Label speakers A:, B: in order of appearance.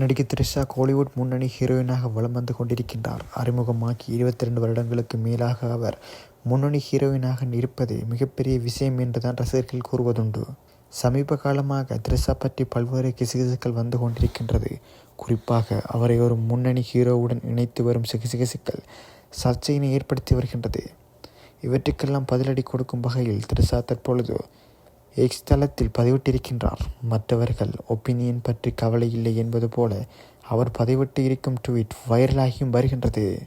A: நடிகை த்ரிஷா கோலிவுட் முன்னணி ஹீரோயினாக வலம் வந்து கொண்டிருக்கின்றார். அறிமுகமாகி இருபத்தி ரெண்டு வருடங்களுக்கு மேலாக அவர் முன்னணி ஹீரோயினாக இருப்பது மிகப்பெரிய விஷயம் என்றுதான் ரசிகர்கள் கூறுவதுண்டு. சமீப காலமாக த்ரிஷா பற்றி பல்வேறு கிசுகிசுக்கள் வந்து கொண்டிருக்கின்றது. குறிப்பாக அவரை ஒரு முன்னணி ஹீரோவுடன் இணைத்து வரும் சிகிசிகிசுக்கள் சர்ச்சையினை ஏற்படுத்தி வருகின்றது. இவற்றுக்கெல்லாம் பதிலடி கொடுக்கும் வகையில் த்ரிஷா தற்பொழுது எக்ஸ் தளத்தில் பதிவிட்டிருக்கின்றார். மற்றவர்கள் ஒப்பீனியன் பற்றி கவலை இல்லை என்பது போல அவர் பதிவிட்டு இருக்கும் ட்வீட் வைரலாகியும் வருகின்றது.